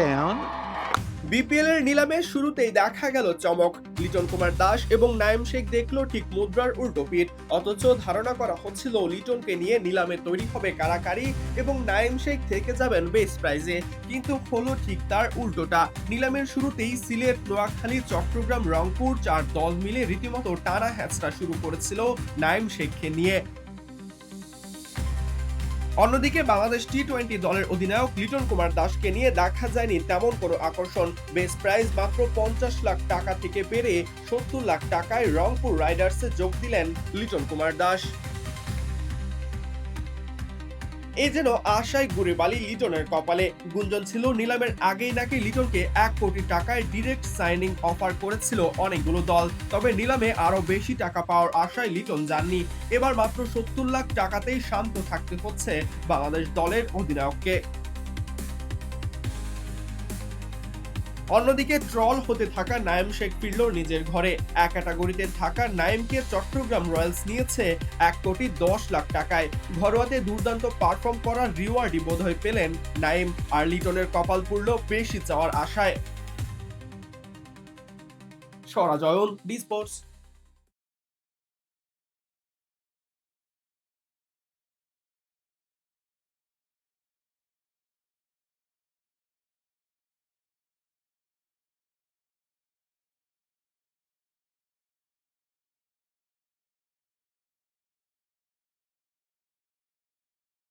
down. BPL এর নিলামে শুরুতেই দেখা গেল চমক। লিটন কুমার দাস এবং নাইম শেখ দেখল ঠিক মুদ্রার উল্টো পিঠ। অথচ ধারণা করা হচ্ছিল লিটনকে নিয়ে নিলামে তৈরি হবে কারাকারি এবং নাইম শেখ থেকে যাবেন বেস প্রাইজে কিন্তু হলো ঠিক তার উল্টোটা। নিলামের শুরুতেই সিলেট, নোয়াখালী, চট্টগ্রাম, রংপুর চার দল মিলে রীতিমতো টানা হ্যাচটা শুরু করেছিল নাইম শেখকে নিয়ে। অন্যদিকে বাংলাদেশ টি টোয়েন্টি দলের অধিনায়ক লিটন কুমার দাসকে নিয়ে দেখা যায়নি তেমন কোনো আকর্ষণ। বেস প্রাইস মাত্র পঞ্চাশ লাখ টাকা থেকে বেড়ে সত্তর লাখ টাকায় রংপুর রাইডার্সে যোগ দিলেন লিটন কুমার দাস। এই যেন আশায় ঘুরে বালি লিটনের কপালে। গুঞ্জন ছিল নিলামের আগেই নাকি লিটনকে এক কোটি টাকায় ডিরেক্ট সাইনিং অফার করেছিল অনেকগুলো দল। তবে নিলামে আরও বেশি টাকা পাওয়ার আশায় লিটন যাননি। এবার মাত্র সত্তর লাখ টাকাতেই শান্ত থাকতে হচ্ছে বাংলাদেশ দলের অধিনায়ককে। অন্যদিকে ট্রল হতে থাকা নায়েম শেখ ফিরল নিজের ঘরে। এক ক্যাটাগরিতে থাকা নায়েমকে চট্টগ্রাম রয়্যালস নিয়েছে এক কোটি দশ লাখ টাকায়। ঘরোয়াতে দুর্দান্ত পারফর্ম করার রিওয়ার্ডই বোধ বোধহয় পেলেন নাইম আর লিটনের কপাল পুরল বেশি চাওয়ার আশায়। সরাজয়ন ডি স্পোর্টস